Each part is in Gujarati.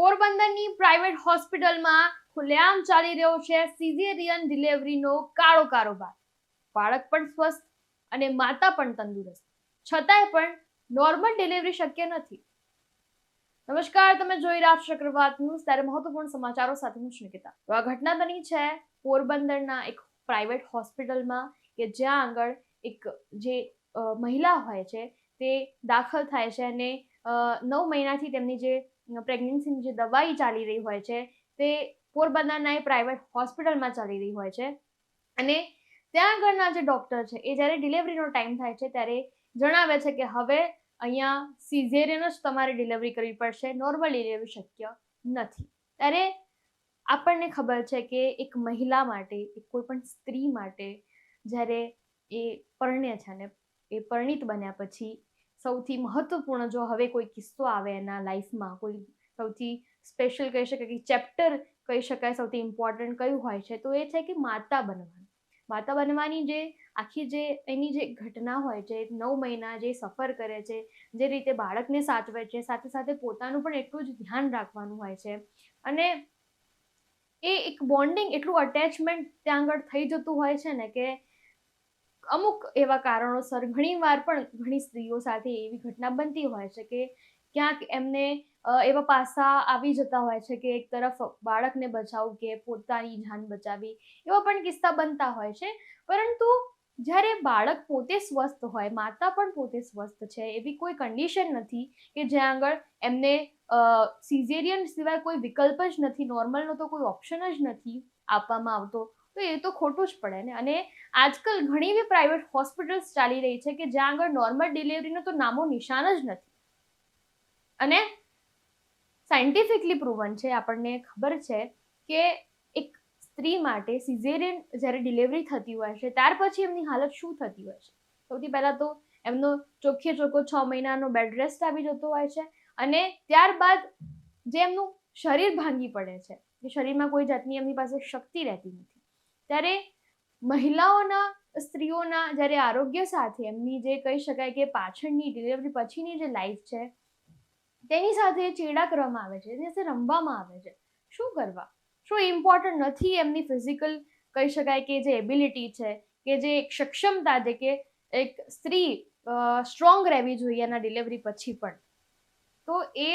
પોરબંદરની પ્રાઇવેટ હોસ્પિટલમાં ખુલ્લેઆમ ચાલી રહ્યો છે સિઝેરિયન ડિલિવરીનો કાળો કારોબાર. બાળક પણ સ્વસ્થ અને માતા પણ તંદુરસ્ત. છતાંય પણ નોર્મલ ડિલિવરી શક્ય નથી. નમસ્કાર, તમે જોઈ રહ્યા છો ચક્રવાત ત્યારે મહત્વપૂર્ણ સમાચારો સાથે હું નિકિતા તો આ ઘટના બની છે પોરબંદરના એક પ્રાઇવેટ હોસ્પિટલમાં કે જ્યાં આગળ એક જે મહિલા હોય છે તે દાખલ થાય છે અને નવ મહિનાથી તેમની જે પ્રેગ્નન્સીની જે દવાઈ ચાલી રહી હોય છે, તે પોરબંદરના એ પ્રાઇવેટ હોસ્પિટલમાં ચાલી રહી હોય છે. અને ત્યાં આગળના જે ડૉક્ટર છે, એ જ્યારે ડિલિવરીનો ટાઈમ થાય છે, ત્યારે જણાવે છે કે હવે અહીંયા સિઝેરિયન જ તમારે ડિલિવરી કરવી પડશે નોર્મલ ડિલિવરી શક્ય નથી. ત્યારે આપણને ખબર છે કે એક મહિલા માટે, એક કોઈ પણ સ્ત્રી માટે જ્યારે એ પરણે છે ને, એ પરણિત બન્યા પછી સૌથી મહત્વપૂર્ણ જો હવે કોઈ કિસ્સો આવે એના લાઈફમાં, કોઈ સૌથી સ્પેશિયલ કહી શકાય કે ચેપ્ટર કહી શકાય, સૌથી ઇમ્પોર્ટન્ટ કયું હોય છે, તો એ છે કે માતા બનવાનું. માતા બનવાની જે આખી જે એની જે ઘટના હોય છે નવ મહિના જે સફર કરે છે, જે રીતે બાળકને સાચવે છે, સાથે સાથે પોતાનું પણ એટલું જ ધ્યાન રાખવાનું હોય છે. અને એ એક બોન્ડિંગ એટલું અટેચમેન્ટ ત્યાં આગળ થઈ જતું હોય છે ને કે અમુક એવા કારણોસર ઘણીવાર પણ ઘણી સ્ત્રીઓ સાથે એવી ઘટના બનતી હોય છે કે ક્યાંક એમને એવા પાસા આવી જતા હોય છે કે એક તરફ બાળકને બચાવવું કે પોતાની જાન બચાવવી એવા પણ કિસ્સા બનતા હોય છે. પરંતુ જ્યારે બાળક પોતે સ્વસ્થ હોય, માતા પણ પોતે સ્વસ્થ છે, એવી કોઈ કન્ડિશન નથી કે જ્યાં આગળ એમને સિઝેરિયન સિવાય કોઈ વિકલ્પ જ નથી નોર્મલનો તો કોઈ ઓપ્શન જ નથી આપવામાં આવતો. તો એ તો ખોટું જ પડે ને. અને આજકાલ ઘણી એવી પ્રાઇવેટ હોસ્પિટલ્સ ચાલી રહી છે કે જ્યાં આગળ નોર્મલ ડિલિવરીનો તો નામો નિશાન જ નથી. અને સાયન્ટિફિકલી પ્રૂવન છે, આપણને ખબર છે કે એક સ્ત્રી માટે સિઝેરિયન જ્યારે ડિલિવરી થતી હોય છે, ત્યાર પછી એમની હાલત શું થતી હોય છે? સૌથી પહેલાં તો એમનો ચોખ્ખે ચોખ્ખો છ મહિનાનો બેડ રેસ્ટ આવી જતો હોય છે અને ત્યારબાદ જે એમનું શરીર ભાંગી પડે છે શરીરમાં કોઈ જાતની એમની પાસે શક્તિ રહેતી નથી. ત્યારે મહિલાઓના સ્ત્રીઓના જ્યારે આરોગ્ય સાથે એમની જે કહી શકાય કે પાછળની ડિલિવરી પછીની જે લાઈફ છે, તેની સાથે ચેડા કરવામાં આવે છે, તેની સાથે રમવામાં આવે છે. શું કરવા? શું ઇમ્પોર્ટન્ટ નથી એમની ફિઝિકલ કહી શકાય કે જે એબિલિટી છે, કે જે એક સક્ષમતા છે કે એક સ્ત્રી સ્ટ્રોંગ રહેવી જોઈએ એના ડિલિવરી પછી પણ? તો એ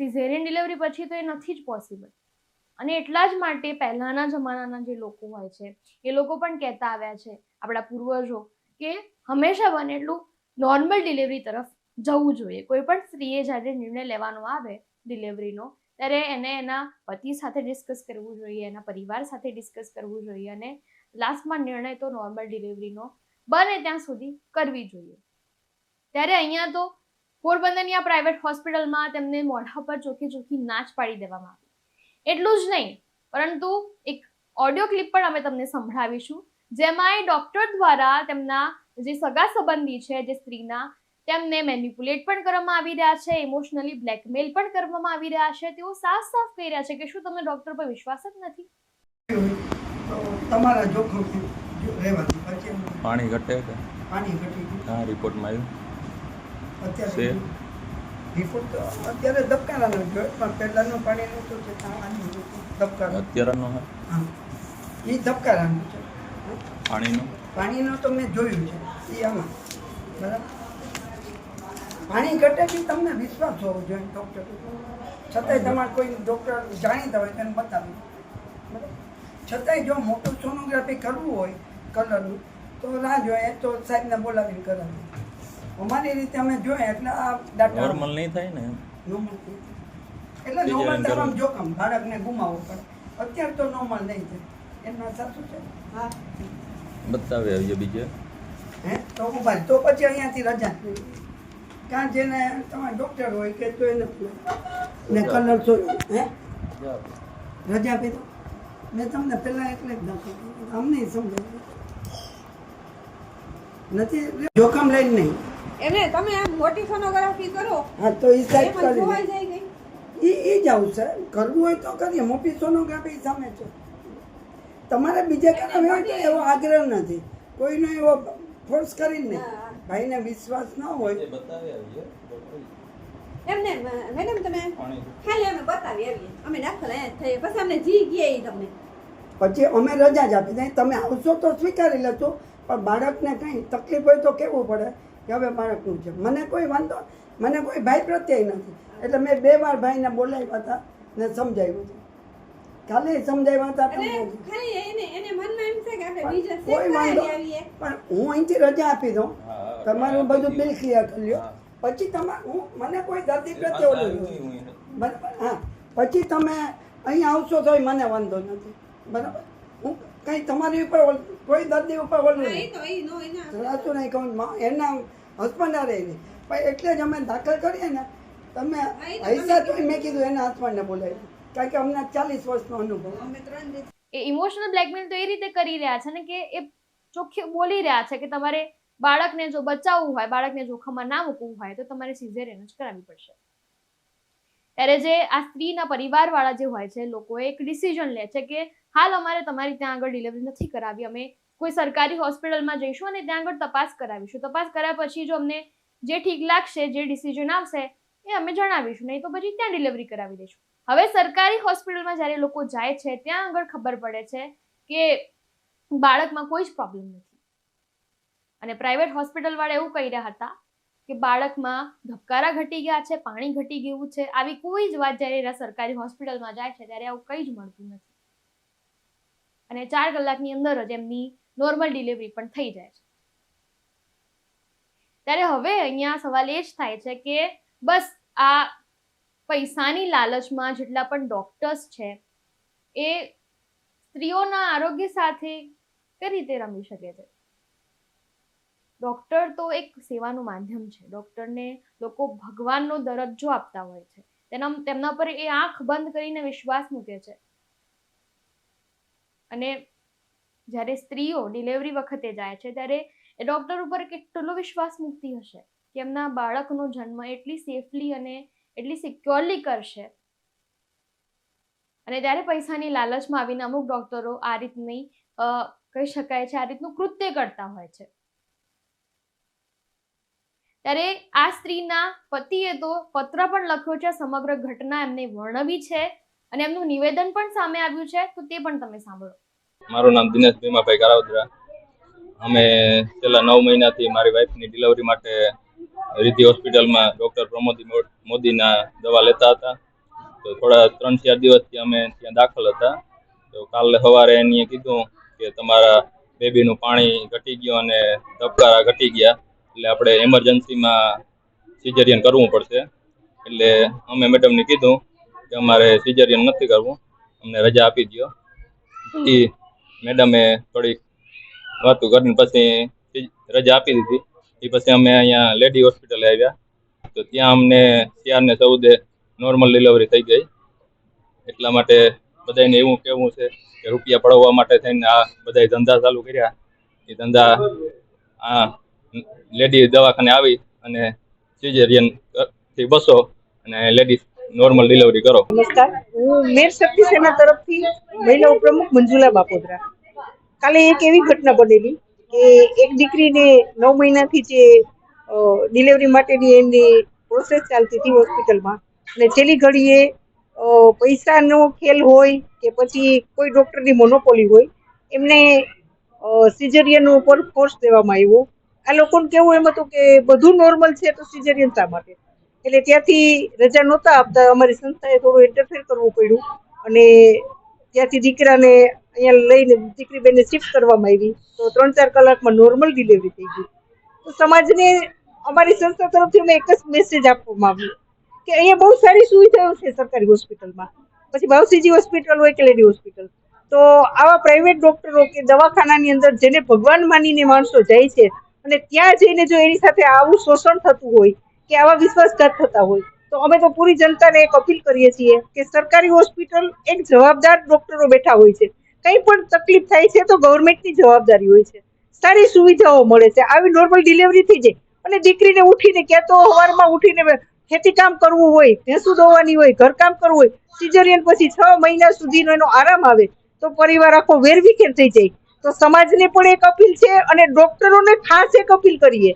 સિઝેરિયન ડિલિવરી પછી તો એ નથી જ પોસિબલ અને એટલા જ માટે પહેલાંના જમાનાના જે લોકો હોય છે, એ લોકો પણ કહેતા આવ્યા છે, આપણા પૂર્વજો, કે હંમેશા બને એટલું નોર્મલ ડિલિવરી તરફ જવું જોઈએ. કોઈ પણ સ્ત્રીએ જ્યારે નિર્ણય લેવાનો આવે ડિલિવરીનો ત્યારે એને એના પતિ સાથે ડિસ્કસ કરવું જોઈએ, એના પરિવાર સાથે ડિસ્કસ કરવું જોઈએ અને લાસ્ટમાં નિર્ણય તો નોર્મલ ડિલિવરીનો બને ત્યાં સુધી કરવી જોઈએ. ત્યારે અહીંયા તો પોરબંદરની આ પ્રાઇવેટ હોસ્પિટલમાં તેમને મોઢા પર ચોખ્ખી ચોખ્ખી નાચ પાડી દેવામાં આવી. એટલું જ નહીં. પરંતુ એક ઓડિયો ક્લિપ પણ અમે તમને સંભળાવીશું જેમાં એ ડૉક્ટર દ્વારા તેમના જે સગા સંબંધી છે જે સ્ત્રીના તેમને મેન્યુપ્યુલેટ પણ કરવામાં આવી રહ્યા છે ઇમોશનલી બ્લેકમેલ પણ કરવામાં આવી રહ્યા છે. તેઓ સાફ સાફ કહી રહ્યા છે કે શું તમને ડૉક્ટર પર વિશ્વાસ જ નથી? તમારા જોખમથી રહેવાથી પછી પાણી ઘટે પાણી ઘટે હા રિપોર્ટમાં આવ્યું. અત્યારે? રિપોર્ટ તો અત્યારે ધબકારાનો જોઈએ પણ પહેલાંનું પાણી નહોતું છે તાવાનું ધબકારા. અત્યારનો હા? એ ધબકારાનું છે. પાણીનો? પાણીનો તો મેં જોયું છે. એ આમાં. બરાબર? પાણી ઘટે છે તમને વિશ્વાસ હોવો જોઈએ ડૉક્ટર છતાંય તમારે કોઈ ડૉક્ટર જાણીતા હોય તેને બતાવી. બરાબર? છતાંય જો મોટું સોનોગ્રાફી કરવું હોય કલરનું તો રાહ જોઈએ તો સાહેબને બોલાવીને કરાવી અમારી રીતે અમે જોઈએ એટલે આ ડાટા નોર્મલ નહીં થાય ને નોર્મલ એટલે નોર્મલ તમામ. જોખમ બાળકને ગુમાવવું પડે અત્યારે તો નોર્મલ નહીં થાય. એમના સાસુ છે? હા. બતાવે આવજો બીજે. હે? તો હું ભાઈ તો પછી અહીંયાથી રજા. ક્યાં જેને તમારે ડૉક્ટર હોય કે તો એને ને કલર જોયું હે? રજા આપી દો. મેં તમને પહેલાં એટલે જ નથી અમને સમજાય નથી એટલે જોખમ લઈને નહીં. એને તમે આમ મોટી સોનોગ્રાફી કરો હા તો એ સાઈડ કરી જોવાઈ જાય ગઈ એ એ જ આવશે કરવું હોય તો કરીએ મોટી સોનોગ્રાફી સામે છે. તમારે બીજે કરાવી હોય તો એવો આગ્રહ નથી. કોઈનો એવો ફોર્સ કરીને નહીં. ભાઈને વિશ્વાસ ન હોય. બતાવે આવીએ એમને મેડમ તમે ખાલી અમે બતાવી આવીએ. અમે દાખલ થઈએ. પછી અમને જી ગયા એ તમને. પછી અમે રજા જ આપી દઈએ. તમે આવશો તો સ્વીકારી લેશો પણ બાળકને કંઈ તકલીફ હોય તો કેવું પડે? કે હવે બાળકનું છે? મને કોઈ વાંધો મને કોઈ ભાઈ પ્રત્યે નથી. એટલે મેં બે વાર ભાઈને બોલાવ્યા હતા ને સમજાવ્યું હતું. ખાલી સમજાવ્યા હતા કોઈ વાંધો પણ હું અહીંથી રજા આપી દઉં. તમારું બધું બિલ ક્લિયર કરી લો પછી તમારે હું મને કોઈ દર્દી પ્રત્યે ઓલું નથી. બરાબર? હા. પછી તમે અહીં આવશો તોય મને વાંધો નથી. બરાબર? હું કંઈ તમારી ઉપર ઓલ- કોઈ દર્દી ઉપર ઓલું નહીં. તો એના સાચું નહીં કહું એના હસબન્ડ રહે નહીં પણ એટલે જ અમે દાખલ કરીએ ને તમે તો પૈસા તમે તોય મેં કીધું એના હસબન્ડને બોલાવી. કારણ કે અમને ચાલીસ વર્ષનો અનુભવ. અમે ત્રણ દિવસ એ ઇમોશનલ બ્લેકમેલ તો એ રીતે કરી રહ્યા છે ને કે એ ચોખ્ખે બોલી રહ્યા છે કે તમારે બાળકને જો બચાવવું હોય બાળકને જોખમમાં ના મૂકવું હોય તો તમારે સિઝેરિયન જ કરાવવી પડશે. ત્યારે જે આ સ્ત્રીના પરિવારવાળા જે હોય છે લોકો એક ડિસિઝન લે છે કે હાલ અમારે તમારી ત્યાં આગળ ડિલિવરી નથી કરાવી, અમે કોઈ સરકારી હોસ્પિટલમાં જઈશું અને ત્યાં આગળ તપાસ કરાવીશું. તપાસ કર્યા પછી જો અમને જે ઠીક લાગશે, જે ડિસિઝન આવશે, એ અમે જણાવીશું. નહીં તો પછી ત્યાં ડિલિવરી કરાવી દઈશું. હવે સરકારી હોસ્પિટલમાં જ્યારે લોકો જાય છે, ત્યાં આગળ ખબર પડે છે કે બાળકમાં કોઈ જ પ્રોબ્લેમ નથી. અને પ્રાઇવેટ હોસ્પિટલ વાળા એવું કહી રહ્યા હતા કે બાળકમાં ધબકારા ઘટી ગયા છે, પાણી ઘટી ગયું છે, આવી કોઈ જ વાત જ્યારે સરકારી હોસ્પિટલમાં જાય છે, ત્યારે આવું કંઈ જ મળતું નથી. અને ચાર કલાકની અંદર જ એમની નોર્મલ ડિલિવરી પણ થઈ જાય છે. ત્યારે હવે અહીંયા સવાલ એ જ થાય છે કે બસ આ પૈસાની લાલચમાં જેટલા પણ ડોક્ટર્સ છે, એ સ્ત્રીઓના આરોગ્ય સાથે કઈ રીતે રમી શકે છે? ડોક્ટર તો એક સેવાનું માધ્યમ છે. ડૉક્ટરને લોકો ભગવાનનો દરજ્જો આપતા હોય છે. તેના, તેમના પર એ આંખ બંધ કરીને વિશ્વાસ મૂકે છે. અને જ્યારે સ્ત્રીઓ ડિલિવરી વખતે જાય છે, ત્યારે એ ડોક્ટર ઉપર કેટલો વિશ્વાસ મૂકતી હશે? કે એમના બાળકનો જન્મ એટલી સેફલી અને એટલી સિક્યોરલી કરશે. અને ત્યારે પૈસાની લાલચમાં આવીને અમુક ડૉક્ટરો આ રીતની કહી શકાય છે, આ રીતનું કૃત્ય કરતા હોય છે. ત્યારે આ સ્ત્રીના પતિએ તો પત્ર પણ લખ્યો છે, સમગ્ર ઘટના એમને વર્ણવી છે અને એમનું નિવેદન પણ સામે આવ્યું છે, તો તે પણ તમે સાંભળો. મારું નામ દિનેશ ભીમાભાઈ કારાવદરા અમે છેલ્લા નવ મહિનાથી મારી વાઈફની ડિલિવરી માટે રીતિ હોસ્પિટલમાં ડૉક્ટર પ્રમોદ મોદીના દવા લેતા હતા. તો થોડા ત્રણ ચાર દિવસથી અમે ત્યાં દાખલ હતા. તો કાલે સવારે એની કીધું કે તમારા બેબીનું પાણી ઘટી ગયું અને ધબકારા ઘટી ગયા. એટલે આપણે એમરજન્સીમાં સિઝેરિયન કરવું પડશે. એટલે અમે મેડમને કીધું કે અમારે સિઝેરિયન નથી કરવું. અમને રજા આપી દો એ મેડમે થોડીક વાતો કરીને પછી રજા આપી દીધી. એ પછી અમે અહીંયા લેડી હોસ્પિટલે આવ્યા. તો ત્યાં અમને ચાર ને ચૌદે નોર્મલ ડિલિવરી થઈ ગઈ. એટલા માટે બધાને એવું કહેવું છે કે રૂપિયા પડાવવા માટે થઈને આ બધા ધંધા ચાલુ કર્યા. એ ધંધા આ લેડી દવાખાને આવી અને સિઝેરિયનથી બસો અને લેડીઝ નોર્મલ ડિલિવરી કરો. નમસ્કાર. હું મેર શક્તિ સેના તરફથી મહિલા ઉપપ્રમુખ મંજુલા બાપોદરા. કાલે એક એવી ઘટના બનેલી કે એક દીકરીને નવ મહિનાથી જે ડિલિવરી માટેની એની પ્રોસેસ ચાલતી હતી હોસ્પિટલમાં અને છેલ્લી ઘડીએ પૈસાનો ખેલ હોય કે પછી કોઈ ડૉક્ટરની મોનોપોલી હોય, એમને સિઝેરિયન ઉપર ફોર્સ દેવામાં આવ્યો. આ લોકોને કેવું એમ હતું કે બધું નોર્મલ છે તો સિઝેરિયન શા માટે? એટલે ત્યાંથી રજા નહોતા આપતા, અમારી સંસ્થાએ થોડું ઇન્ટરફેર કરવું પડ્યું અને ત્યાંથી દીકરાને અહીંયા લઈને દીકરી બેને શિફ્ટ કરવામાં આવી. તો ત્રણ ચાર કલાકમાં નોર્મલ ડિલિવરી થઈ ગઈ. તો સમાજને, અમારી સંસ્થા તરફથી અમે એક જ મેસેજ આપવામાં આવ્યો કે અહીંયા બહુ સારી સુવિધાઓ છે સરકારી હોસ્પિટલમાં. પછી ભાવસીજી હોસ્પિટલ હોય કે લેડી હોસ્પિટલ. તો આવા પ્રાઇવેટ ડોક્ટરો કે દવાખાનાની અંદર જેને ભગવાન માનીને માણસો જાય છે અને ત્યાં જઈને જો એની સાથે આવું શોષણ થતું હોય કે આવા વિશ્વાસઘાત થતા હોય, તો અમે તો પૂરી જનતાને એક અપીલ કરીએ છીએ કે સરકારી હોસ્પિટલ એક જવાબદાર ડોક્ટરો બેઠા હોય છે. કંઈ પણ તકલીફ થાય છે તો ગવર્મેન્ટની જવાબદારી હોય છે. સારી સુવિધાઓ મળે છે. આવી નોર્મલ ડિલિવરી થઈ જાય અને દીકરીને ઉઠીને ક્યાં તો સવારમાં ઉઠીને ખેતી કામ કરવું હોય, ભેંસું દોવાની હોય ઘરકામ કરવું હોય, સિઝરિયન પછી છ મહિના સુધીનો એનો આરામ આવે, તો પરિવાર આખો વેરવિખેર થઈ જાય. તો સમાજને પણ એક અપીલ છે અને ડોક્ટરોને ખાસ એક અપીલ કરીએ.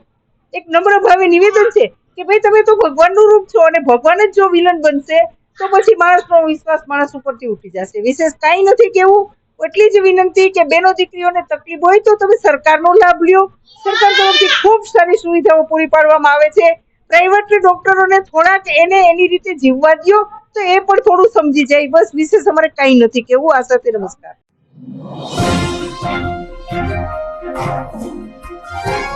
એક નમ્ર ભાવે નિવેદન છે કે ભાઈ તમે તો ભગવાનનું રૂપ છો અને ભગવાન જ જો વિલન બનશે, તો પછી માણસનો વિશ્વાસ માણસ ઉપરથી ઉઠી જશે. વિશેષ કાંઈ નથી કેવું, એટલી જ વિનંતી કે બેનો દીકરીઓને તકલીફ હોય તો તમે સરકારનો લાભ લ્યો. સરકાર તરફથી ખૂબ સારી સુવિધાઓ પૂરી પાડવામાં આવે છે. પ્રાઇવેટ ડોક્ટરોને થોડાક એને એની રીતે જીવવા દ્યો, તો એ પણ થોડું સમજી જાય. બસ વિશેષ અમારે કાંઈ નથી કેવું. આ સાથે નમસ્કાર. Thank you.